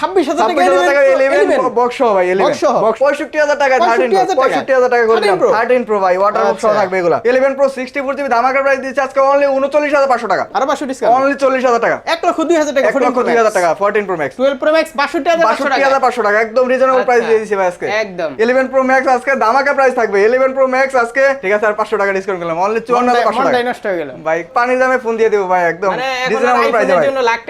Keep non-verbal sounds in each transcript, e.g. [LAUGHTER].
ছাব্বিশ হাজার টাকা 26,000 টাকা 11 11 বক্স ভাই বক্স সহ? বক্স 65000 টাকা 13 65,000 টাকা? করে 13 দিলাম Pro? 13 প্রো ভাই ওয়াটার বক্স। থাকবে এগুলা। 11 প্রো 64 জিবি ধামাকা প্রাইস দিচ্ছে আজকে অনলি 39500 টাকা। আরও পাঁচশো ডিসকাউন্ট অনলি 40000 টাকা। এক লক্ষ দুই হাজার টাকা 1 লক্ষ 2000 টাকা 14 pro max twelve pro max বাষট্টি হাজার পাঁচশো টাকা। 62500 টাকা একদম রিজনেবল প্রাইস আচ্ছা। দিয়ে দিছি ভাই আজকে। একদম। 11 প্রো ম্যাক্স আজকে ধামাকা প্রাইস থাকবে। 11 প্রো ম্যাক্স আজকে ঠিক আছে আর 500 টাকা ডিসকাউন্ট করলাম। অনলি 54500 মনটাই টাকা। নষ্ট হয়ে গেল। ভাই পানির দামে ফোন দিয়ে দেবো ভাই একদম মানে রিজনেবল প্রাইসে লাখ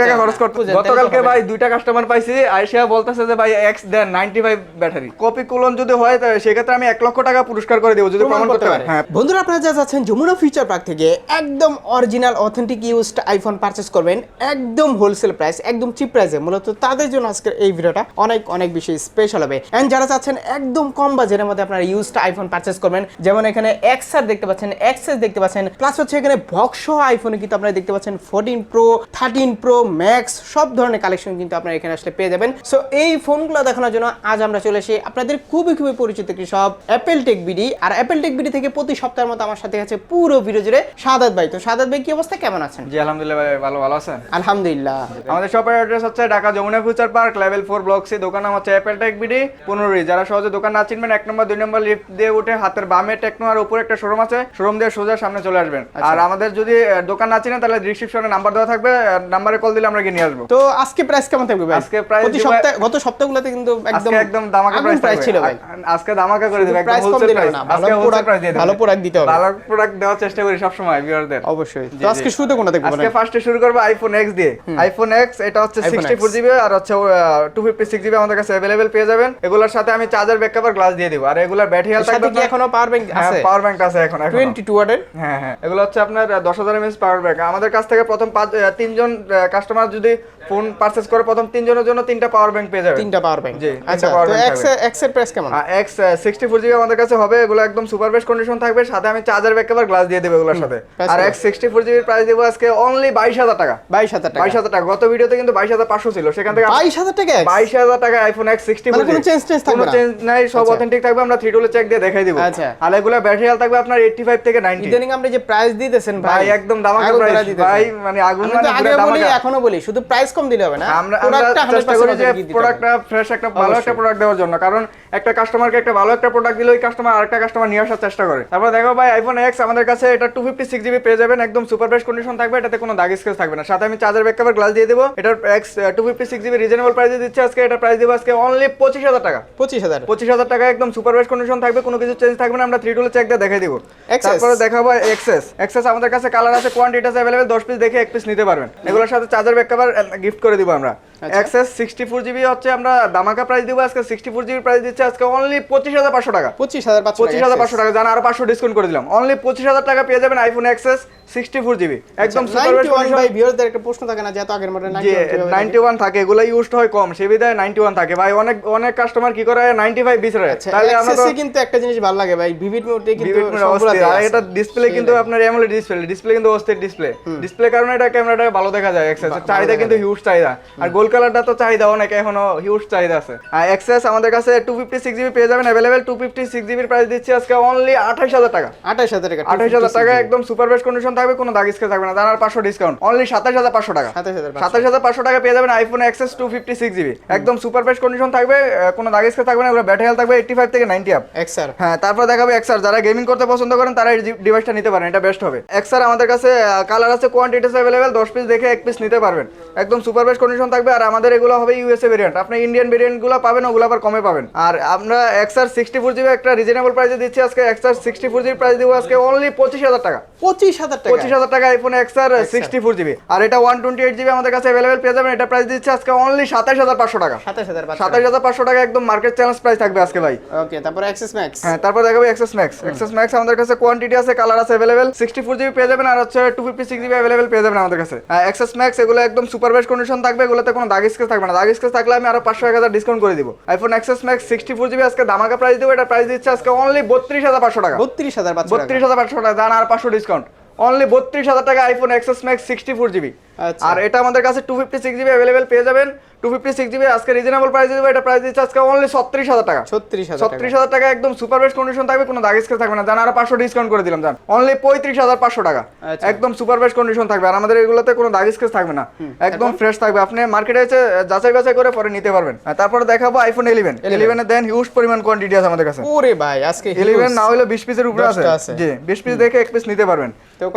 টাকা খরচ করতে গতকালকে ভাই দুইটা কাস্টমার পাইছি আইসা বলতেছে যে ভাই এক্স দেন 95 ব্যাটারি কপি কুলন যদি হয় তাহলে সেক্ষেত্রে আমি এক লক্ষ টাকা পুরস্কার করে দেবো যদি প্রমাণ করতে পারে। হ্যাঁ। বন্ধুরা আপনারা যা যাচ্ছেন যমুনা ফিউচার পার্ক থেকে একদম original authentic used iPhone purchase করবেন একদম হোলসেল প্রাইস একদম চিপ প্রাইসে মূলত তাদের জন্য আজকের এই ভিডিওটা অনেক অনেক বেশি স্পেশাল হবে। এন্ড যারা চাচ্ছেন একদম কম বাজেটের মধ্যে আপনারা ইউজড আইফোন পারচেস করবেন যেমন এখানে এক্সআর দেখতে পাচ্ছেন এক্সএস দেখতে পাচ্ছেন প্লাস হচ্ছে এখানে বক্স আইফোনে কিন্তু আপনারা দেখতে পাচ্ছেন fourteen pro thirteen pro max সব ধরনের কালেকশন কিন্তু আপনারা এখানে আসলে পেয়ে যাবেন। সো এই ফোনগুলো দেখানোর জন্য আজ আমরা চলে এসে আপনাদের খুবই খুবই পরিচিত একটি সব অ্যাপেল টেক বিডি আর অ্যাপেল টেক বিডি থেকে প্রতি সপ্তাহের মতো আমার সাথে আছে পুরো ভিডিও জুড়ে সাদাত ভাই। তো সাদাত ভাই কি অবস্থা? কেমন আছেন? জি আলহামদুলিল্লাহ ভাই ভালো ভালো আছেন? আলহামদুলিল্লাহ। আমাদের শপের অ্যাড্রেস হচ্ছে Dhaka Jamuna future park level four block C দোকান নাম হচ্ছে অ্যাপেল টেক বিডি পনেরোই যারা সহজে দোকান না চিনবেন এক নম্বর দুই নম্বর লিফট দিয়ে উঠে হাতের বামে টেকনো আর উপরে একটা শোরুম আছে। শোরুম দিয়ে সোজা সামনে চলে আসবেন। আর আমাদের যদি দোকান না চিনেন তাহলে ডিসক্রিপশনে নাম্বার দেওয়া থাকবে নাম্বারে কল দিলে আমরা গিয়ে নিয়ে আসব। তো আজকে প্রাইস কেমন থাকবে ভাই। আজকে price প্রতি সপ্তাহে গত সপ্তাহগুলোতে কিন্তু একদম একদম দামাকা প্রাইস প্রাইস ছিল ভাই। আজকে দামাকা করে দেবে একদম হোলসেল প্রাইস আজকে হোলসেল প্রাইস দিয়ে ভালো প্রোডাক্ট দিতে হবে। ভালো প্রোডাক্ট দেওয়ার চেষ্টা করি সব সময় ভিউয়ারদের অবশ্যই। তো আজকে শুরুতে কোনটা দেখব? আজকে ফার্স্টে শুরু করব আইফোন এক্স দিয়ে। আইফোন এক্স এটা হচ্ছে iPhone sixty four X GB আর হচ্ছে টু ফিফটি সিক্স জিবি আমাদের কাছে অ্যাভেলেবেল পেয়ে যাবেন। এগুলোর সাথে আমি চার্জার ব্যাকআপ আর গ্লাস দিয়ে দিব। আর এগুলোর ব্যাটারি হেলথ সাথে কি এখনও পাওয়ার ব্যাংক আছে? পাওয়ার ব্যাংক আছে এখন এখনও। 22 ওয়াটের হ্যাঁ হ্যাঁ। এগুলো হচ্ছে আপনার দশ হাজার এমএস পাওয়ার ব্যাংক আমাদের কাছ থেকে প্রথম পাঁচ তিনজন কাস্টমার যদি ফোন পারচেস করে প্রথম তিনজনের জন্য তিনটা পাওয়ার ব্যাংক পেয়ে যাবে তিনটা পাওয়ার ব্যাংক জি, আচ্ছা তো এক্স এক্সের প্রাইস কেমন? এক্স সিক্সটি ফোর জিবি আমাদের কাছে হবে এগুলো একদম সুপার বেস্ট কন্ডিশন থাকবে সাথে আমি চার্জার ব্যাকআপ আর গ্লাস দিয়ে দেবো এগুলোর সাথে। আর এক্স সিক্সটি ফোর জিবির প্রাইস দেবো আজকে অনলি বাইশ হাজার টাকা। বাইশ হাজার টাকা। বাইশ হাজার টাকা। গত ভিডিওতে কিন্তু বাইশ হাজার পাঁচশো ছিল সেখান থেকে বাইশ হাজার টাকা X? বাইশ হাজার টাকা আইফোন এক্স সিক্সটি মানে কোনো change টেঞ্জ থাকবে না? চেঞ্জ নাই সব আচ্ছা। অথেন্টিক থাকবে আমরা থ্রি টুলে চেক দিয়ে দেখাই দিব। আচ্ছা। আর এগুলো ব্যাটারি হেলথ থাকবে আপনার এইটটি ফাইভ থেকে নাইনটি ইদানিং আপনি যে প্রাইস দিতেছেন ভাই ভাই একদম দামাকা প্রাইস ভাই মানে আগুন মানে আগে বলি এখনও বলি শুধু প্রাইস কম দিলে হবে না। আমরা চেষ্টা করি যে। প্রোডাক্টটা ফ্রেশ একটা ভালো একটা প্রোডাক্ট দেওয়ার জন্য। কারণ একটা কাস্টমারকে একটা ভালো একটা প্রোডাক্ট দিলে ওই কাস্টমার আরেকটা কাস্টমার নিয়ে আসার চেষ্টা করে। তারপর দেখো ভাই আইফোন এক্স আমাদের কাছে এটা টু ফিফটি সিক্স জিবি পেয়ে যাবেন। একদম সুপার বেস্ট কন্ডিশন থাকবে এটাতে কোনো দাগ স্কেচ থাকবে না। সাথে আমি চার্জার ব্যাকআপের গ্লাস দিয়ে দেবো। এটার X two fifty six GB reasonable প্রাইসে দিচ্ছে আজকে। এটা প্রাইস দেবো আজকে অনলি পঁচিশ হাজার টাকা। পঁচিশ হাজার। পঁচিশ হাজার টাকা একদম সুপার বেস্ট কন্ডিশন থাকবে। কোনো কিছু চেঞ্জ থাকবে না। আমরা থ্রি টুলে চেক দিয়ে দেখাই দিব। তারপরে দেখাবো এক্সেস এক্সেস আমাদের কাছে কালার আছে কোয়ান্টিটি আছে অ্যাভেলেবেল দশ পিস দেখে এক পিস নিতে পারবেন। এগুলোর সাথে চার্জার ব্যাকআপ গিফট করে দিব আমরা। এক্সেস সিক্সটি ফোর জিবি হচ্ছে আমরা দামাকা প্রাইস দিব আজকে সিক্সটি ফোর জিবি প্রাইস দিচ্ছে আজকে অনলি পঁচিশ হাজার পাঁচশো টাকা। পঁচিশ হাজার পাঁচশো হাজার পাঁচশো টাকা জান আরও পাঁচশো ডিসকাউন্ট করে দিলাম। অনলি পঁচিশ হাজার টাকা পেয়ে যাবেন iPhone XS sixty four GB একদম বাই ভিউয়ারদের একটা প্রশ্ন থাকে না যে এত আগের মডেল নাইনটি ওয়ান থাকে এগুলো ইউজড হয় কম সে বিধায় নাইনটি ওয়ান থাকে। ভাই অনেক অনেক কাস্টমার কি করে নাইনটি ফাইভ বিচ রয়ে আচ্ছা তাহলে আমরা তো কিন্তু একটা জিনিস ভালো লাগে ভাই ভিভিড মোডে কিন্তু। এটা ডিসপ্লে কিন্তু আপনার এমোলেড ডিসপ্লে ডিসপ্লে কিন্তু অস্থির ডিসপ্লে ডিসপ্লে কারণে এটা ক্যামেরাটা ভালো দেখা যায় এক্সেস ভালো চাহিদা কিন্তু হিউজ চাহিদা। আর গোল কালারটা তো চাহিদা অনেক এখনও হিউজ চাহিদা আছে। আর এক্সেস আমাদের কাছে টু ফিফটি সিক্স জিবি পেয়ে যাবেন অ্যাভেলেবেল টু ফিফটি সিক্স জিবির প্রাইস দিচ্ছি আজকে অনলি আঠাশ হাজার টাকা। আঠাশ হাজার টাকা আঠাশ হাজার টাকা একদম সুপার বেস্ট কন্ডিশন থাকবে কোনো দাগ স্কেচ থাকবে না তার আর পাঁচশো ডিসকাউন্ট অনলি সাতাশ হাজার পাঁচশো টাকা। সাতাশ হাজার পাঁচশো। টাকা পেয়ে যাবেন iPhone XS two fifty six GB একদম সুপার বেস্ট কন্ডিশন থাকবে কোনো দাগ স্কেচ থাকবে না ব্যাটারি হেলথ থাকবে এইটটি ফাইভ থেকে নাইনটি আপ এক্সআর হ্যাঁ তারপর দেখাবে এক্সআর যারা গেমিং করতে পছন্দ করেন তারা এই ডিভাইসটা নিতে পারেন এটা বেস্ট হবে। এক্সআর আমাদের কাছে কালার আছে কোয়ান্টিটিস অ্যাভেলেবেল দশ পিস দেখে এক পিস নিতে পারবেন। একদম সুপার বেস্ট কন্ডিশন থাকবে আর আমাদের এগুলো হবে ইউএসএ ভেরিয়েন্ট আপনি ইন্ডিয়ান ভেরিয়েন্টগুলো পাবেন ওগুলো আবার কমে পাবেন। আর আমরা এক্সআর সিক্সটি ফোর জিবি একটা রিজনেবল প্রাইসে দিচ্ছি আজকে। XR sixty four GB price দিব আজকে অনলি পঁচিশ হাজার টাকা। পঁচিশ হাজার টাকা। পঁচিশ হাজার টাকা iPhone XR sixty four GB আর এটা ওয়ান টোয়েন্টি এইট জিবি আমাদের কাছে অ্যাভেলেবেল পেয়ে যাবেন। এটা প্রাইস দিচ্ছে আজকে অনলি সাতাশ হাজার পাঁচশো টাকা। সাতাশ হাজার সাতাশ হাজার পাঁচশো টাকা একদম মার্কেট চ্যালেঞ্জ প্রাইস থাকবে আজকে ভাই। ওকে তারপর এক্সেস ম্যাক্স হ্যাঁ তারপর দেখাবো এক্সেস ম্যাক্স এক্সেস ম্যাক্স আমাদের কাছে কোয়ান্টিটি আছে কালার আছে অ্যাভেলেবেল সিক্সটি ফোর জিবি পেয়ে যাবেন আর হচ্ছে two fifty six GB available পেয়ে যাবেন আমাদের কাছে। এক্সেস ম্যাক্স এগুলো একদম সুপার বেস্ট কন্ডিশন থাকবে এগুলোতে কোনো দাগ স্কেচ থাকবে না। দাগ স্কেচ থাকলে আমি আরও পাঁচশো এক হাজার ডিসকাউন্ট করে দিব। IPhone XS Max sixty four GB আজকে দামাকা প্রাইস দেবো এটা প্রাইস দিচ্ছে আজকে অনলি বত্রিশ হাজার পাঁচশো টাকা। বত্রিশ হাজার বত্রিশ হাজার পাঁচশো টাকা দান আর পাঁচশো ডিসকাউন্ট অনলি বত্রিশ হাজার টাকা iPhone XS Max sixty four GB আর এটা আমাদের কাছে two fifty six GB available পেয়ে যাবেন। টু ফিফটি সিক্স জিবি আজকে রিজনেবল প্রাইস দেবো। এটা প্রাইস দিচ্ছে আজকে অনলি ছত্রিশ হাজার টাকা। ছত্রিশ হাজার ছত্রিশ হাজার টাকা একদম সুপার বেস্ট কন্ডিশন থাকবে কোনো দাগ স্কেচ থাকবে না। জান আরও পাঁচশো ডিসকাউন্ট করে দিলাম জান। অনলি পঁয়ত্রিশ হাজার পাঁচশো টাকা। আচ্ছা। একদম সুপার বেস্ট কন্ডিশন থাকবে। আর আমাদের এগুলোতে কোনো দাগ স্কেচ থাকবে না। একদম ফ্রেশ থাকবে। আপনি মার্কেটে এসে যাচাই বাছাই করে পরে নিতে পারবেন। তারপরে দেখাবো আইফোন ইলেভেন ইলেভেনে দেন হিউজ পরিমাণ কোয়ান্টিটি আছে আমাদের কাছে। ওরে ভাই আজকে ইলেভেন না হলে বিশ পিসের উপরে আছে। জি বিশ পিস দেখে এক পিস নিতে পারবেন।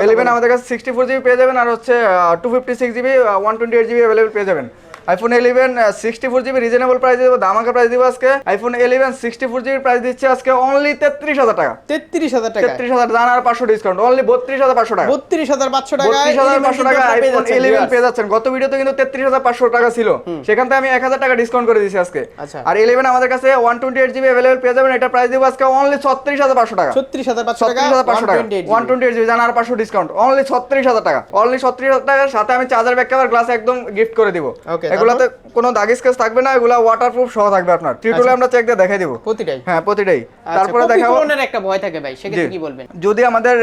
ইলেভেন আমাদের কাছে সিক্সটি ফোর জিবি পেয়ে যাবেন আর হচ্ছে two fifty six GB one twenty eight GB available পেয়ে যাবেন। IPhone eleven sixty four GB reasonable price দেবো দামাকা প্রাইস দিব আজকে। IPhone eleven sixty four GB price দিচ্ছে আজকে অনলি তেত্রিশ হাজার টাকা। তেত্রিশ হাজার টাকা তেত্রিশ হাজার জান আর পাঁচশো ডিসকাউন্ট অনলি বত্রিশ হাজার পাঁচশো টাকা। বত্রিশ হাজার পাঁচশো টাকা বত্রিশ হাজার পাঁচশো টাকা আইফোন ইলেভেন পেয়ে যাচ্ছেন। গত ভিডিওতে কিন্তু তেত্রিশ হাজার পাঁচশো টাকা ছিল। সেখান থেকে আমি এক হাজার টাকা ডিসকাউন্ট করে দিয়েছি আজকে। আচ্ছা। আর ইলেভেন আমাদের কাছে one twenty eight GB available পেয়ে যাবেন এটা প্রাইস দিব আজকে অনলি ছত্রিশ হাজার পাঁচশো টাকা। ছত্রিশ হাজার পাঁচশো টাকা ছত্রিশ হাজার পাঁচশো টাকা। 128 ওয়ান টোয়েন্টি এইট জিবি জান আর পাঁচশো ডিসকাউন্ট অনলি ছত্রিশ হাজার টাকা। অনলি ছত্রিশ হাজার টাকার সাথে আমি চার্জার ব্যাক কভার গ্লাস একদম গিফট করে দিব। Okay, এগুলাতে কোনো দাগ স্কেচ থাকবে না এগুলা ওয়াটারপ্রুফ সহ থাকবে আপনার। ট্রিটুলে আমরা চেক দিয়ে দেখাই দিব। প্রতিটাই? হ্যাঁ প্রতিটাই। আচ্ছা, তারপরে দেখাবো এর একটা ভয় থাকে ভাই সেক্ষেত্রে। কি বলবেন? যদি আমাদের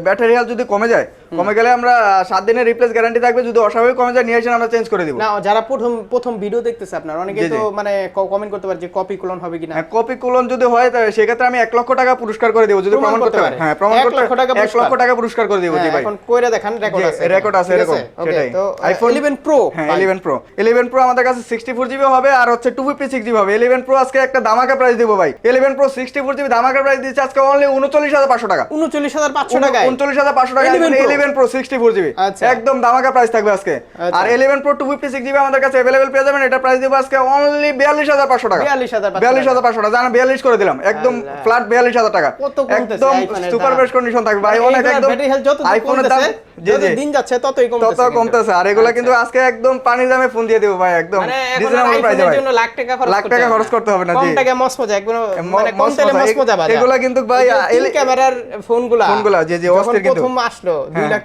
ব্যাটারি হেলথ যদি কমে যায় কমে গেলে আমরা আহ, সাত দিনের রিপ্লেস গ্যারান্টি থাকবে যদি অস্বাভাবিক কমে যায় নিয়ে এসে আমরা চেঞ্জ করে দিব। না যারা প্রথম প্রথম ভিডিও দেখতেছে আপনার অনেকে। তো মানে কমেন্ট করতে পারে যে কপি ক্লোন হবে কিনা। হ্যাঁ কপি কুলন যদি হয় তাহলে সেক্ষেত্রে আমি এক লক্ষ টাকা পুরস্কার করে দিব যদি প্রমাণ করতে পারে। হ্যাঁ প্রমাণ করতে লক্ষ টাকা এক লক্ষ পুরস্কার। টাকা পুরস্কার করে দিব জি হ্যাঁ, ভাই। এখন কইরা দেখান রেকর্ড আছে record আছে, এরকম, সেটাই। তো iPhone- 11 প্রো হ্যাঁ ইলেভেন প্রো ইলেভেন প্রো আমাদের কাছে সিক্সটি ফোর জিবি হবে আর হচ্ছে টু ফিফটি সিক্স জিবি হবে। ইলেভেন প্রো আজকে একটা দামাকা প্রাইস দিব ভাই। Eleven pro sixty four GB দামাকা price দিচ্ছে আজকে অনলি উনচল্লিশ হাজার পাঁচশো টাকা। উনচল্লিশ হাজার পাঁচশো টাকায়? উনচল্লিশ হাজার পাঁচশো টাকা eleven pro sixty four GB আচ্ছা। একদম দামাকা প্রাইস থাকবে আজকে। আচ্ছা। আর eleven pro two fifty six GB আমাদের কাছে অ্যাভেলেবেল পেয়ে যাবেন। এটা প্রাইস দিব আজকে অনলি বিয়াল্লিশ হাজার পাঁচশো টাকা। 42,500 বিয়াল্লিশ হাজার পাঁচশো টাকা। জানা বিয়াল্লিশ করে দিলাম। একদম ফ্ল্যাট বিয়াল্লিশ হাজার টাকা। একদম সুপার? বেস্ট কন্ডিশন থাকবে। ভাই অনেক একদম আইফোনের দাম যত দিন যাচ্ছে ততই তত কমতেছে কিন্তু। কমতেছে। আর এগুলা আচ্ছা। কিন্তু আজকে একদম পানির দামে ফোন দিয়ে দেবো ভাই একদম। মানে রিজনেবল প্রাইসে ভাই। লাখ টাকা খরচ লাখ করতে টাকা হবে খরচ করতে হবে না, কম জি। টাকায় মস্ত মজা একদম মানে কম তেলে এগুলা কিন্তু ভাই, এই ক্যামেরার ফোনগুলা। অস্থির কিন্তু। প্রথম আসলো দুই হ্যাঁ। লাখ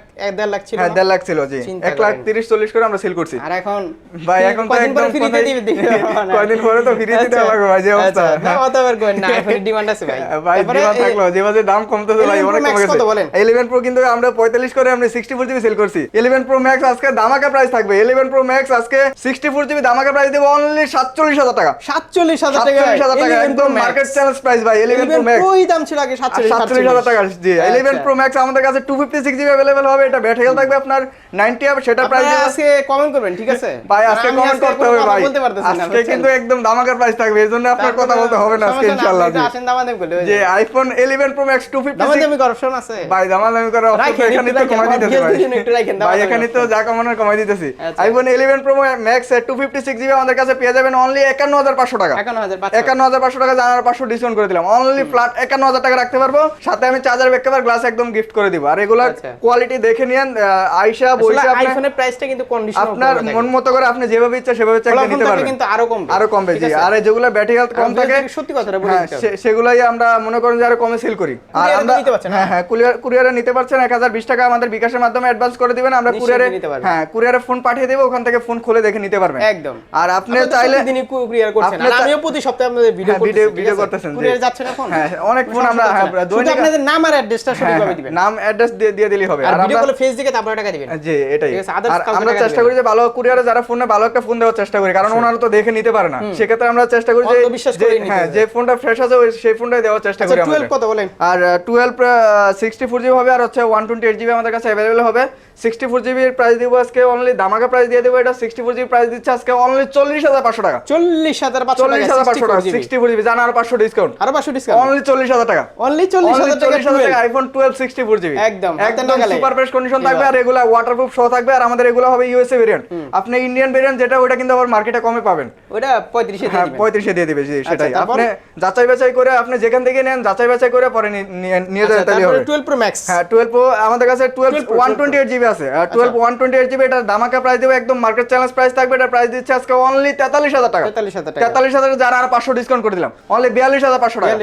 লাখ ছিল হ্যাঁ লাখ ছিল জি। চিন্তা এক লাখ করেন। তিরিশ চল্লিশ করে আমরা সেল করছি। আর এখন ভাই এখন তো একদম ফ্রিতে কথাই- দিবে কয়দিন পরে তো ফ্রিতে দিতে আচ্ছা, ভাই, যে অবস্থা। আচ্ছা, না না [LAUGHS] আইফোনের ডিমান্ড আছে ভাই। ভাই ডিমান্ড থাকল দাম কমতেছে ভাই অনেক কমে গেছে 11 প্রো কিন্তু আমরা 45 করে আমরা 64 জিবি সেল করছি। 11 প্রো ম্যাক্স আজকে দামাকা প্রাইস থাকবে 11 প্রো ম্যাক্স আজকে 64 জিবি দামাকা প্রাইস দেব অনলি 47000 টাকা। সাতচল্লিশ হাজার টাকা 47000 টাকা একদম মার্কেট চ্যালেঞ্জ প্রাইস ভাই 11 প্রো ম্যাক্স প্রোই দাম ছিল আগে সাতচল্লিশ সাতচল্লিশ হাজার টাকা জি। ইলেভেন প্রো ম্যাক্স আমাদের কাছে two fifty six GB available হবে এটা ব্যাটারি থাকবে আপনার নাইনটি হবে সেটা প্রাইস আজকে কমেন্ট করবেন ঠিক আছে? ভাই আজকে কমেন্ট করতে হবে ভাই। আজকে কিন্তু একদম দামাকার প্রাইস থাকবে এই জন্য আপনার কথা বলতে হবে না আজকে ইনশাআল্লাহ আসেন দামাদামি করলে যে আইফোন 11 প্রো ম্যাক্স 256 দামাদামি করাপশন আছে। ভাই দামাদামি এখানে তো কমাই দিতেছি ভাই। এখানে তো যা কমানোর কমাই দিতেছি। আইফোন 11 প্রো ম্যাক্স 256 জিবি আমাদের কাছে পেয়ে যাবেন অনলি একান্ন হাজার পাঁচশো। একান্ন হাজার পাঁচশো। টাকা জানার পাঁচশো ডিসকাউন্ট করে দিলাম। অনলি ফ্ল্যাট একান্ন হাজার টাকা রাখতে পারব। সাথে আমি চার্জার গ্লাস একদম গিফট করে দিব। আর এগুলার আচ্ছা। কোয়ালিটি দেখে আইসা বইসা আইফোনের প্রাইসটা কিন্তু কন্ডিশন আপনার মন মতো করে আপনি যেভাবে ইচ্ছা সেভাবে চেক নিতে পারবেন। কিন্তু আরও কমবে। আরও কমবে ঠিক জি। আর যেগুলো ব্যাটারি হেলথ কম থাকে সত্যি কথাটা বলে হ্যাঁ, সেগুলাই আমরা মনে করেন যে আরও কমে সেল করি। আর আমরা হ্যাঁ হ্যাঁ কুরিয়ার কুরিয়ারে নিতে পারছেন। এক হাজার বিশ টাকা আমাদের বিকাশের মাধ্যমে অ্যাডভান্স করে দিবেন। আমরা কুরিয়ারে হ্যাঁ কুরিয়ারে ফোন পাঠিয়ে দেবো ওখান থেকে ফোন খুলে দেখে নিতে পারবেন। একদম। আর আপনি চাইলে প্রতিদিনই কুরিয়ার করছেন। আর আমিও প্রতি সপ্তাহে আপনাদের ভিডিও হ্যাঁ, ভিডিও- ভিডিও করতেছেন। কুরিয়ারে যাচ্ছে না ফোন হ্যাঁ, অনেক ফোন আমরা, হ্যাঁ, দৈনিক- আপনাদের নাম আর অ্যাড্রেসটা হ্যাঁ, সঠিকভাবে হ্যাঁ, দিবেন। নাম অ্যাড্রেস দিয়ে দিয়ে দিলেই হবে। আর ভিডিও কলে ফেস দিকে তারপরে টাকা দিবেন। জি এটাই। আর আমরা চেষ্টা করি যে ভালো কুরিয়ারে যারা ফোনে ভালো একটা ফোন দেওয়ার চেষ্টা করি। কারণ ওনারা তো দেখে নিতে পারে না। সেক্ষেত্রে আমরা চেষ্টা করি যে হ্যাঁ যে ফোনটা ফ্রেশ আছে ওই সেই ফোনটাই দেওয়ার চেষ্টা আচ্ছা করি আমরা 12 কত বলেন? আর টুয়েলভ সিক্সটি ফোর জিবি হবে আর হচ্ছে ওয়ান টোয়েন্টি এইট জিবি আমাদের কাছে অ্যাভেলেবেল হবে। সিক্সটি ফোর জিবির প্রাইস দিব আজকে অনলি দামাকা প্রাইস দিয়ে দেবো এটা সিক্সটি ফোর জিবি প্রাইস দিচ্ছে আজকে অনলি চল্লিশ হাজার পাঁচশো টাকা। চল্লিশ হাজার চল্লিশ হাজার পাঁচশো টাকা সিক্সটি ফোর জিবি জানা আর পাঁচশো ডিসকাউন্ট আরও পাঁচশো ডিসকাউন্ট অনলি চল্লিশ হাজার টাকা। অনলি চল্লিশ হাজার টাকা 40,000 টাকা আইফোন 12 64 জিবি একদম, একদম সুপার ফ্রেশ কন্ডিশন থাকবে। আর এগুলা ওয়াটারপ্রুফ সহ থাকবে আর আমাদের এগুলো হবে ইউএসএ ভেরিয়েন্ট আপনি ইন্ডিয়ান ভেরিয়েন্ট যেটা ওটা কিন্তু আবার মার্কেটে কমে পাবেন। ওটা পঁয়ত্রিশে দিয়ে হ্যাঁ পঁয়ত্রিশে দিয়ে দিবে জি সেটাই আপনি যাচাই বাছাই করে আপনি যেখান থেকে নেন যাচাই বাছাই করে পরে নিয়ে আচ্ছা, যাবেন তাহলে হবে। 12 প্রো ম্যাক্স হ্যাঁ টুয়েলভ প্রো আমাদের কাছে twelve 12 one twenty eight GB আছে। Twelve one twenty eight GB এটা দামাকা প্রাইস দেবো একদম মার্কেট চ্যালেঞ্জ প্রাইস থাকবে এটা প্রাইস দিচ্ছে আজকে অনলি তেতাল্লিশ হাজার টাকা। 43,000 টাকা। তেতাল্লিশ হাজার যারা আর পাঁচশো ডিসকাউন্ট করে দিলাম অনলি বিয়াল্লিশ হাজার পাঁচশো টাকা।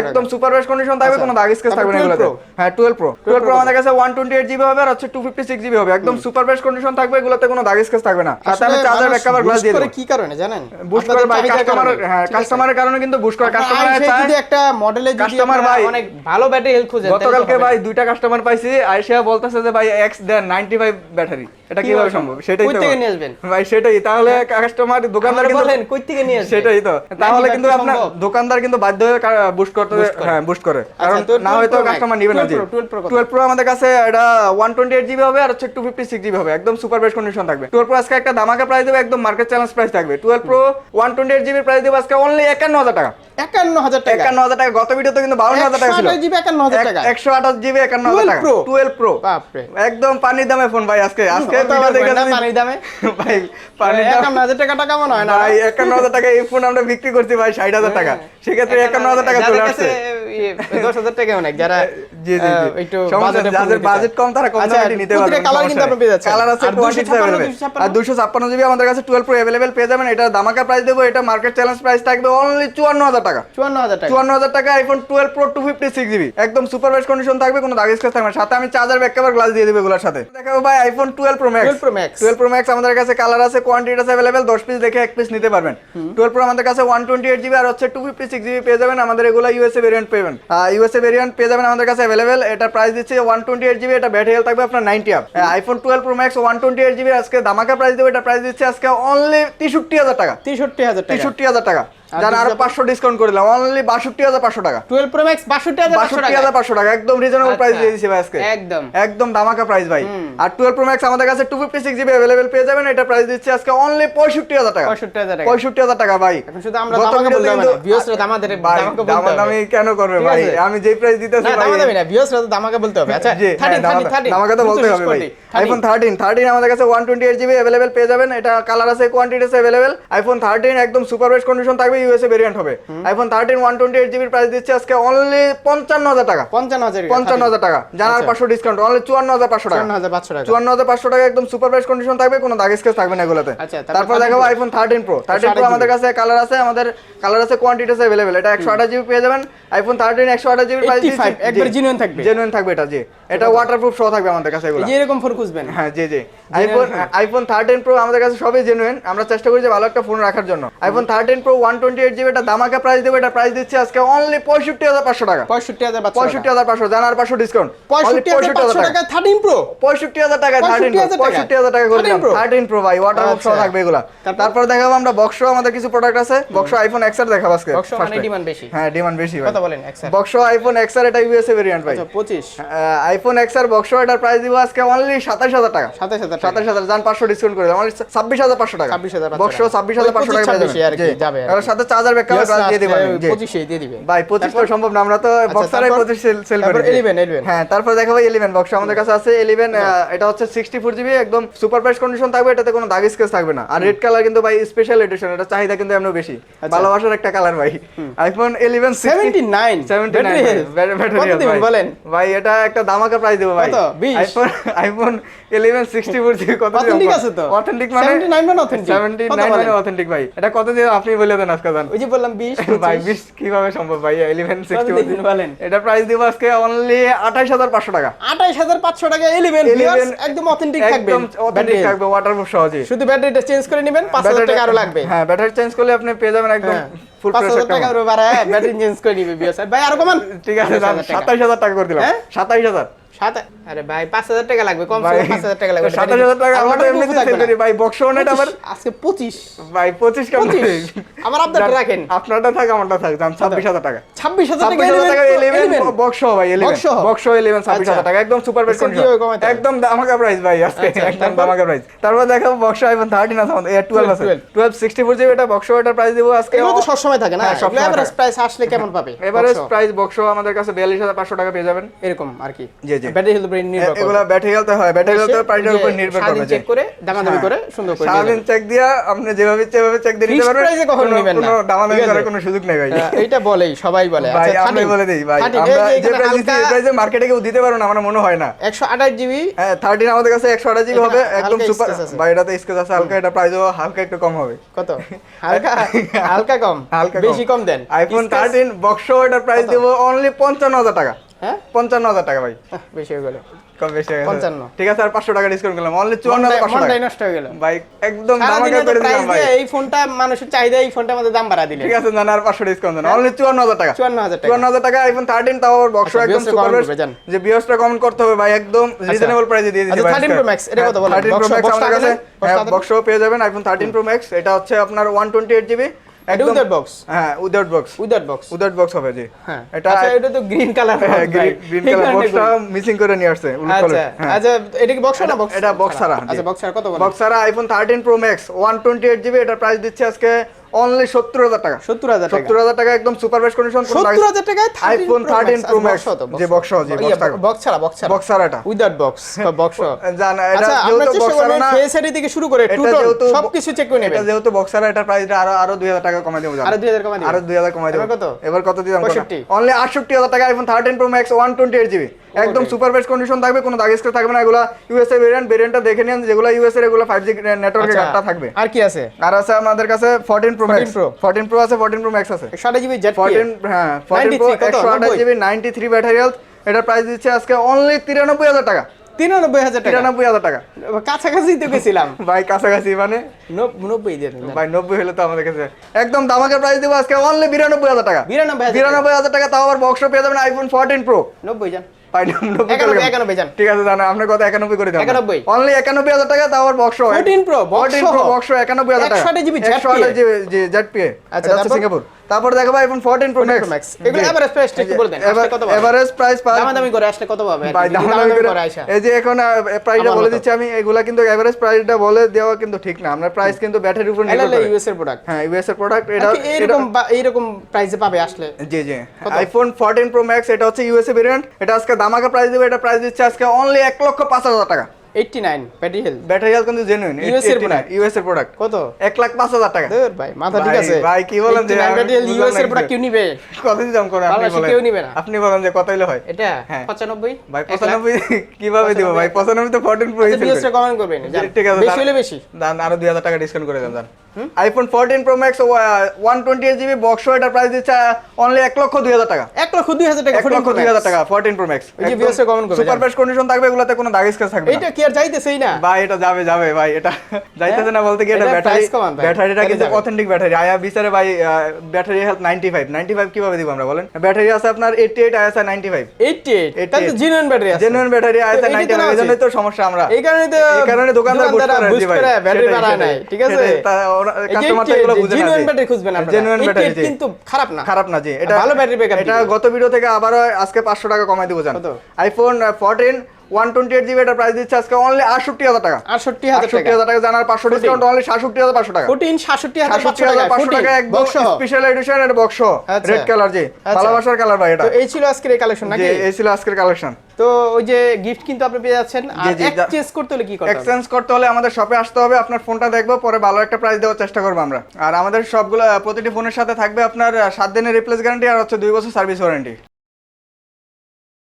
একদম সুপার বেস্ট কন্ডিশন থাকবে আচ্ছা। কোনো দাগ স্কেচ থাকবে না এগুলোতে। হ্যাঁ টুয়েলভ প্রো টুয়েলভ প্রো আমাদের কাছে ওয়ান টোয়েন্টি এইট জিবি হবে আর হচ্ছে টু ফিফটি সিক্স জিবি হবে। একদম সুপার বেস্ট কন্ডিশন থাকবে এগুলোতে কোনো দাগ স্কেচ থাকবে না। সাথে আমি চার্জার ব্যাক কভার গ্লাস দিয়ে দেবো। কি কারণে জানেন? বুস্ট করে ভাই কাস্টমার হ্যাঁ কাস্টমারের কারণে কিন্তু বুস্ট করে কাস্টমার কাস্টমার যদি একটা মডেলে যদি আপনারা ভাই, অনেক ভালো ব্যাটারি হেলথ তো গতকালকে ভাই দুইটা কাস্টমার পাইছি আইসিয়া বলতেছে যে ভাই X then ninety five battery এটা কীভাবে সম্ভব? সেটাই তো। নিয়ে আসবেন? ভাই সেটাই। তাহলে কাস্টমার দোকানদার কিন্তু বলেন কই থেকে নিয়ে আসবেন? সেটাই তো। তাহলে কিন্তু আপনার দোকানদার কিন্তু বাধ্য হয়ে বুস্ট করতে হ্যাঁ বুস্ট করে। আচ্ছা, কারণ না হয়তো কাস্টমার নেবে না 12 জি Pro, 12 Pro কত? 12 প্রো আমাদের কাছে এটা 128 জিবি হবে আর হচ্ছে 256 জিবি হবে। একদম সুপার বেস্ট কন্ডিশন থাকবে। 12 প্রো আজকে একটা ধামাকা প্রাইস দেবে একদম মার্কেট চ্যালেঞ্জ প্রাইস থাকবে। 12 প্রো 128 জিবি প্রাইস দেবে আজকে অনলি 51000 টাকা। একান্ন হাজার টাকা। 51000 টাকা। গত ভিডিওতে কিন্তু 52000 টাকা ছিল। জিবি একান্ন হাজার টাকা। একশো আঠাশ জিবি একান্ন হাজার টাকা। টুয়েলভ প্রো বাপরে। একদম পানির দামে ফোন ভাই আজকে। আজকে পানির দামে। [LAUGHS] ভাই পানির একান্ন হাজার টাকা কেমন হয় না? ভাই একান্ন হাজার টাকা এই ফোন আমরা বিক্রি করছি ভাই ষাট হাজার টাকা। সেক্ষেত্রে একান্ন হাজার টাকা চলে আসছে। ইয়ে, দশ হাজার টাকা অনেক যারা [LAUGHS] জি, জি, জি। একটু সমস্যা বাজেটে নেই, যাদের বাজেট কম তারা কম দামে নিতে পারবেন কালার কিন্তু আপনি পেয়ে যাচ্ছেন কালার আছে আর 256 256 available। 256 আর দুশো ছাপ্পান্ন জিবি আমাদের কাছে টুয়েলভ প্রো অ্যাভেলেবেল পেয়ে যাবেন। এটা দামাকা প্রাইস দেবো এটা মার্কেট চ্যালেঞ্জ প্রাইস থাকবে অনলি চুয়ান্ন হাজার টাকা। চুয়ান্ন হাজার টাকা। চুয়ান্ন হাজার টাকা iPhone twelve pro two fifty six GB একদম সুপার বেস্ট কন্ডিশন থাকবে কোনো দাগ স্ক্র্যাচ থাকবে সাথে আমি চার্জার ব্যাক কভার গ্লাস দিয়ে দিবে এগুলোর সাথে। দেখাবো ভাই iPhone twelve pro max 12 Pro Max। Twelve pro max আমাদের কাছে কালার আছে কোয়ান্টিটি পিস দেখে এক পিস নিতে পারবেন। প্রো আমাদের কাছে জিবি আর হচ্ছে জিবি পেয়ে যাবেন আমাদের এগুলো ইউএসএ ভেরিয়েন্ট ইউএসএ ভেরিয়েন্ট পেয়ে যাবেন আমাদের কাছে অ্যাভেলেবেল এটা প্রাইস দিচ্ছে ওয়ান টোয়েন্টি এইট জিবি এটা ব্যাটারি হেলথ থাকবে আপনার ninety up iPhone twelve pro max one twenty eight GB আজকে দামাকা প্রাইস দেবে এটা প্রাইস দিচ্ছে আজকে অনলি তেষট্টি হাজার টাকা। তেষট্টি হাজার তেষট্টি হাজার টাকা। যারা আরও পাঁচশো ডিসকাউন্ট করে দিলাম অনলি বাষট্টি হাজার পাঁচশো টাকা। টুয়েলভ প্রো ম্যাক্স বাষট্টি হাজার বাষট্টি হাজার পাঁচশো টাকা একদম রিজনেবল প্রাইস আচ্ছা। দিয়ে দিছি ভাই আজকে। একদম। একদম দামাকা প্রাইস ভাই। আর টুয়েলভ প্রো ম্যাক্স আমাদের কাছে two fifty six GB available পেয়ে যাবেন এটা প্রাইস দিচ্ছে আজকে অনলি পঁয়ষট্টি হাজার টাকা। পঁয়ষট্টি হাজার টাকা। পঁয়ষট্টি হাজার টাকা ভাই। শুধু আমরা দামাকা ভিউসরা আমাদের দামাকা দামাদামি কেন করবে ভাই? আমি যেই প্রাইস দিতেছি না ভাই দামাদামি না ভিউসরা তো দামাকা বলতে হবে। আচ্ছা থার্টিন থার্টিন তো বলতে হবে ভাই। আইফোন থার্টিন থার্টিন আমাদের কাছে one twenty eight GB available পেয়ে যাবেন। এটা কালার আছে কোয়ান্টিটি আছে অ্যাভেলেবেল আইফোন থার্টিন একদম সুপার বেস্ট কন্ডিশন থাকবে ইউএসএ ভেরিয়েন্ট হবে। IPhone thirteen one twenty eight জিবির প্রাইস দিচ্ছে আজকে অনলি পঞ্চান্ন হাজার টাকা। পঞ্চান্ন হাজার পঞ্চান্ন হাজার টাকা। জানার আচ্ছা। পাঁচশো ডিসকাউন্ট অনলি চুয়ান্ন হাজার পাঁচশো টাকা। চুয়ান্ন হাজার পাঁচশো টাকা। একদম সুপার বেস্ট কন্ডিশন থাকবে কোনো দাগ স্কেচ থাকবে না এগুলোতে। আচ্ছা, তারপর তারপর 13 দেখাবো iPhone thirteen pro thirteen pro আমাদের কাছে কালার আছে আমাদের কালার আছে কোয়ান্টিটি আছে অ্যাভেলেবেল এটা একশো আঠাশ জিবি পেয়ে যাবেন। আইফোন থার্টিন একশো আঠাশ জিবি প্রাইস 85 একবার genuine থাকবে। জেনুইন থাকবে এটা জি। এটা ওয়াটারপ্রুফ সহ থাকবে আমাদের কাছে এগুলো। এরকম ফোন খুঁজবেন। হ্যাঁ জি জি। আইফোন আইফোন থার্টিন প্রো আমাদের কাছে সবই জেনুইন আমরা চেষ্টা করি যে ভালো একটা ফোন রাখার জন্য। IPhone thirteen pro one twenty eight GB এটা দামাকা প্রাইস দেবে এটা প্রাইস দিচ্ছে আজকে অনলি পঁয়ষট্টি হাজার পাঁচশো টাকা। পঁয়ষট্টি হাজার পঁয়ষট্টি হাজার পাঁচশো জানার পাঁচশো ডিসকাউন্ট পঁয়ষট্টি হাজার টাকা থার্টিন প্রো পঁয়ষট্টি হাজার টাকা থার্টিন পঁয়ষট্টি হাজার টাকা। করে থার্টিন প্রো ভাই ওয়াটার সহ। থাকবে এগুলা। তারপর? দেখাবো আমরা বক্সও আমাদের কিছু প্রোডাক্ট আছে। বক্সও আইফোন এক্সআর দেখাবো আজকে। বক্স মানে ডিমান্ড বেশি। হ্যাঁ ডিমান্ড বেশি ভাই। কত বলেন এক্সার বক্সও আইফোন এক্সআর এটা ইউএসএ ভেরিয়েন্ট ভাই। আচ্ছা পঁচিশ। আইফোন এক্সআর বক্সও এটার প্রাইস দিব আজকে অনলি সাতাশ হাজার টাকা। সাতাশ হাজার টাকা। সাতাশ হাজার যান পাঁচশো ডিসকাউন্ট করে অনলি ছাব্বিশ হাজার পাঁচশো টাকা। 26,500 বক্স টাকা। ছাব্বিশ হাজার পাঁচশো ওই টাকা 25 আর যাবে আর জি। সাথে চার্জার ব্যাক কভার দিয়ে দিবেন জি। পঁচিশে দিয়ে ভাই পঁচিশ তো সম্ভব না আমরা তো বক্সারে তারপর? পঁচিশ সেল তারপর করি 11, 11 হ্যাঁ তারপর দেখাবো ইলেভেন বক্স আমাদের কাছে আছে ইলেভেন এটা হচ্ছে সিক্সটি ফোর জিবি একদম সুপার প্রাইস কন্ডিশন থাকবে এটাতে কোনো দাগ স্কেচ থাকবে না। আর রেড কালার কিন্তু ভাই স্পেশাল এডিশন এটা চাহিদা কিন্তু এমন বেশি। আচ্ছা। ভালোবাসার একটা কালার ভাই। IPhone eleven 79 seventy Battery health। কত দিবেন বলেন? ভাই এটা একটা দামাকা প্রাইস দেবো ভাই। IPhone iPhone eleven sixty four GB কত Authentic আছে তো? অথেন্টিক মানে 79 মানে নাইন বলেন? মানে অথেন্টিক ভাই। এটা কত দিয়ে আপনি বলে দেন জান ওই যে বললাম বিশ [LAUGHS] ভাই বিশ কীভাবে সম্ভব ভাই? ইলেভেন সিক্সটি দিবেন বলেন? এটা প্রাইস দিব আজকে অনলি আঠাশ হাজার পাঁচশো টাকা। আঠাইশ হাজার পাঁচশো টাকা ইলেভেন 11 একদম অথেন্টিক থাকবে। একদম অথেন্টিক থাকবে ওয়াটারপ্রুফ সহজে। শুধু ব্যাটারিটা চেঞ্জ করে নেবেন পাঁচ হাজার টাকা আরও লাগবে। হ্যাঁ ব্যাটারি চেঞ্জ করলে আপনি পেয়ে যাবেন একদম ফুল পাঁচ হাজার টাকা আরও বাড়ায় ব্যাটারি চেঞ্জ করে নিবে বিয়াস ভাই আরও কমান। ঠিক আছে 28,000 টাকা। সাতাইশ হাজার টাকা করে দিলাম। হ্যাঁ? সাতাইশ হাজার। সাত আরে ভাই পাঁচ হাজার টাকা লাগবে কম ভাই পাঁচ হাজার টাকা লাগবে সাতাশ হাজার টাকা আমরা তো এমনিতে সেল করি ভাই বক্স ওনেট আবার আজকে পঁচিশ। ভাই পঁচিশ কেমন আমার আপনারটা রাখেন। আপনারটা থাক আমারটা থাক দাম ছাব্বিশ হাজার টাকা। ছাব্বিশ হাজার টাকা ছাব্বিশ হাজার টাকা ইলেভেন 11 বক্স ভাই ইলেভেন Box সহ? বক্স ইলেভেন ছাব্বিশ হাজার আচ্ছা। টাকা একদম সুপার? একদম প্রাইস ভাই আজকে আচ্ছা, একদম প্রাইস তারপর দেখাবো বক্স আইফোন থার্টিন আছে আমাদের। টুয়েলভ আছে। 12 টুয়েলভ সিক্সটি ফোর জিবি এটা বক্স প্রাইস দিব আজকে। এগুলো তো সবসময় থাকে না। সবসময় এভারেজ প্রাইস আসলে কেমন পাবে? এভারেজ প্রাইস বক্স আমাদের কাছে বিয়াল্লিশ হাজার পাঁচশো টাকা পেয়ে যাবেন। এরকম আর কি। জি, জি। ব্যাটারি ব্রেন নির্ভর এগুলো ব্যাটারি হেলতে হয়। ব্যাটারি হেলতে প্রাইসের উপর নির্ভর করবে চেক করে দামাদামি করে সুন্দর করে সারাদিন চেক দিয়া আপনি যেভাবে ইচ্ছে চেক দিয়ে নিতে পারবেন price কখনো নিবেন না। কোনো দামাদামি করার কোনো সুযোগ নেই ভাই। এইটা বলেই সবাই বলে। আচ্ছা, আমি বলে দিই ভাই। আমরা যে প্রাইস দিচ্ছি এই প্রাইসে মার্কেটে কেউ দিতে পারো না আমার মনে হয় না। 128 জিবি হ্যাঁ থার্টিন আমাদের কাছে একশো আঠাশ জিবি এখানে হবে একদম সুপার। ভাই এটাতে স্কেচ আছে হালকা এটা প্রাইসও হালকা একটু কম হবে। কত? হালকা? হালকা কম? হালকা বেশি কম দেন। আইফোন Scratch- থার্টিন বক্স এটার প্রাইস? দেবো অনলি পঞ্চান্ন হাজার টাকা। হ্যাঁ? পঞ্চান্ন হাজার টাকা ভাই। বেশি হয়ে গেল। কম বেশি হয়ে। 55 ঠিক আছে আর পাঁচশো টাকা ডিসকাউন্ট করলাম। অনলি চুয়ান্ন হাজার পাঁচশো টাকা। নষ্ট হয়ে গেল। ভাই একদম সারাদিনে দামাকা করে দিলাম ভাই। এই ফোনটা মানুষের চাহিদা এই ফোনটা আমাদের দাম বাড়া দিলে ঠিক আছে পাঁচশো ডিসকাউন্ট দেন। অনলি চুয়ান্ন হাজার টাকা। 54,000 টাকা। চুয়ান্ন হাজার টাকা আইফোন থার্টিন তাও বক্স আচ্ছা, একদম সুপার। যে বিওসটা কমেন্ট করতে হবে ভাই একদম রিজনেবল প্রাইসে দিয়ে দিচ্ছি আচ্ছা, 13 Pro Max, এটা কত বলেন? থার্টিন প্রো ম্যাক্স আমাদের কাছে। আগে নেই? Box টা আগে বক্সও পেয়ে যাবেন আইফোন থার্টিন প্রো ম্যাক্স এটা হচ্ছে আপনার ওয়ান টোয়েন্টি এইট জিবি এটা বক্স হ্যাঁ without box without box without box হবে জি। হ্যাঁ। এটা আচ্ছা এটা তো গ্রিন কালার গ্রিন কালার বক্সটা মিসিং করে নিয়ে আসছে আচ্ছা হ্যাঁ। আচ্ছা এটা কি বক্স না বক্স এটা বক্সা ছাড়া। আচ্ছা বক্স ছাড়া কত বক্স ছাড়া iPhone thirteen pro max one twenty eight GB এটা প্রাইস দিচ্ছে আজকে অনলি সত্তর হাজার টাকা। 70000 টাকা। টাকা একদম সুপার বেস্ট কন্ডিশন 70000 টাকায় iPhone Pro thirteen Max, pro max যে বক্স ইয়ে, বক্স ছাড়া বক্স ছাড়া। বক্স ছাড়া এটা। উইদাউট বক্স বক্স জান এটা আচ্ছা যেহেতু বক্স ছাড়া না ফেস আইডি থেকে শুরু করে এটা টুটল যেহেতু সবকিছু চেক করে এটা যেহেতু বক্স ছাড়া এটার প্রাইস আরও আরও দুই হাজার টাকা কমাই দেবো আরও 2000 কমাই আরও দুই হাজার কমাই দেবো। কত? এবার কত দিলাম 65 অনলি টাকা iPhone thirteen pro max one twenty eight GB একদম সুপার বেস্ট কন্ডিশন থাকবে কোনো দাগ স্ক্র্যাচ থাকবে না। এগুলো ইউএসএ ভেরিয়েন্ট ভেরিয়েন্টটা দেখে নিন যেগুলো ইউএসএ এগুলো ফাইভ জি নেটওয়ার্কের আচ্ছা, থাকবে। আর কি আছে? আর আছে আমাদের কাছে fourteen pro max 14 Pro। Fourteen pro আছে ফোরটিন প্রো ম্যাক্স আছে। একশো জিবি জেড ফোরটিন হ্যাঁ ফোরটিন প্রো 93 কত? একশো আঠাশ 90? GB ninety three battery health এটার প্রাইস দিচ্ছে আজকে অনলি তিরানব্বই হাজার টাকা। তিরানব্বই হাজার টাকা? তিরানব্বই হাজার টাকা। কাছাকাছি তো গেছিলাম। [LAUGHS] ভাই কাছাকাছি মানে? নব- নব্বই দিয়ে ভাই নব্বই হলে তো আমাদের কাছে একদম দামাকে প্রাইস দেবো আজকে অনলি বিরানব্বই হাজার টাকা। বিরানব্বই বিরানব্বই হাজার টাকা তাও আবার বক্স পেয়ে যাবেন আইফোন ফোরটিন প্রো নব্বই যান একানব্বই। একানব্বই ঠিক আছে জানা আপনার কথা একানব্বই করে 91 অনলি একানব্বই হাজার টাকা তাও box 14 Pro, box pro box একানব্বই হাজার টাকা। একশো জিবি জেড আচ্ছা? সিঙ্গাপুর তারপর দেখাবো iPhone fourteen pro 14 Pro Max। এগুলো price টা একটু বলে দেন, কত পাবে? এভারেজ প্রাইস দামাদামি করে আসলে কত পাবে দামাদামি করে আইসা। এই যে এখন প্রাইসটা বলে। দিচ্ছি আমি এগুলা কিন্তু এভারেজ প্রাইসটা বলে দেওয়া কিন্তু ঠিক না। আমরা প্রাইস কিন্তু ব্যাটারির উপর নির্ভর করে। US এর প্রোডাক্ট হ্যাঁ ইউএস এর প্রোডাক্ট এটা এইরকম বা- প্রাইসে পাবে আসলে। জি জি। আইফোন ফোরটিন প্রো ম্যাক্স এটা হচ্ছে ইউএসএ ভেরিয়েন্ট এটা আজকে দামাকা প্রাইস দেবে এটা প্রাইস দিচ্ছে আজকে অনলি এক লক্ষ পাঁচ হাজার টাকা। 89 ব্যাটারি হেলথ ব্যাটারি হেলথ কিন্তু জেনুইন US এর product? ইউএস এর প্রোডাক্ট কত? এক লাখ পাঁচ হাজার টাকা। ধুর ভাই মাথা ঠিক আছে। ভাই, কি বলেন যে ব্যাটারি হেলথ বুঝলাম এর প্রোডাক্ট কেউ নিবে? কত দাম করে আপনি বলেন। কেউ নিবে না। আপনি বলেন যে কত হইলে হয়। এটা। 95 ভাই এক লাখ? পঁচানব্বই কীভাবে দিব? ভাই পঁচানব্বই? তো ফোরটিন প্রো আচ্ছা, BIOS টা কমেন্ট করবেন ঠিক আছে বেশি হলে বেশি। দান আরও দুই হাজার টাকা ডিসকাউন্ট করে দেন iPhone fourteen pro max one twenty eight GB box price দিচ্ছে অনলি এক লক্ষ দুই হাজার টাকা। এক লক্ষ দুই হাজার টাকা এক লক্ষ দুই হাজার টাকা ফোরটিন প্রো ম্যাক্স এই যে BIOS এ করবে, সুপার বেস্ট কন্ডিশন থাকবে এগুলোতে কোনো দাগ স্ক্র্যাচ থাকবে আর যাইতেছেই না? ভাই এটা যাবে যাবে ভাই এটা যাইতেছে না বলতে কি এটা এটা ব্যাটারি। ব্যাটারিটা কিন্তু অথেন্টিক ব্যাটারি। আয়া বিচারে ভাই ব্যাটারি হেলথ 95 95 কীভাবে দিব আমরা বলেন? ব্যাটারি আছে আপনার 88 আয়া আছে 95 88 তাহলে তো জেনুইন ব্যাটারি আছে। জেনুইন ব্যাটারি আয়া আছে তো এইটা তো 99 আছে। এজন্যই তো সমস্যা আমরা। এই কারণে তো এই কারণে দোকানদার বুঝ করে ব্যাটারি বাড়ায় নাই ঠিক আছে? সেটাই, কাস্টমার তো এগুলো বুঝে না জেনুইন ব্যাটারি খুঁজবেন আপনারা। জেনুইন ব্যাটারি কিন্তু খারাপ না। খারাপ না জি। এটা ভালো ব্যাটারি ব্যাকআপ এটা গত ভিডিও থেকে আবারও আজকে 500 টাকা কমাই দেবো জান। আইফোন 14 128 জিবি এটা প্রাইস দিচ্ছে আজকে অনলি 68000 টাকা। 68000 টাকা। 68000 টাকা জানার 500 ডিসকাউন্ট অনলি 67500 টাকা। 14 67500 67500 টাকা। একদম বক্স স্পেশাল এডিশন এটা বক্স। রেড কালার জি আচ্ছা। ভালোবাসার কালার ভাই এটা। তো এই ছিল আজকের এই কালেকশন নাকি? এই ছিল আজকের কালেকশন তো ওই যে গিফট কিন্তু আপনি পেয়ে যাচ্ছেন। আর যা- এক্সচেঞ্জ করতে হলে কি করতে হবে? এক্সচেঞ্জ করতে হলে আমাদের শপে আসতে হবে আপনার ফোনটা দেখব পরে ভালো একটা প্রাইস দেওয়ার চেষ্টা করব আমরা। আর আমাদের সবগুলো প্রতিটি ফোনের সাথে থাকবে আপনার সাত দিনের রিপ্লেস গ্যারান্টি আর হচ্ছে দুই বছর সার্ভিস ওয়ারেন্টি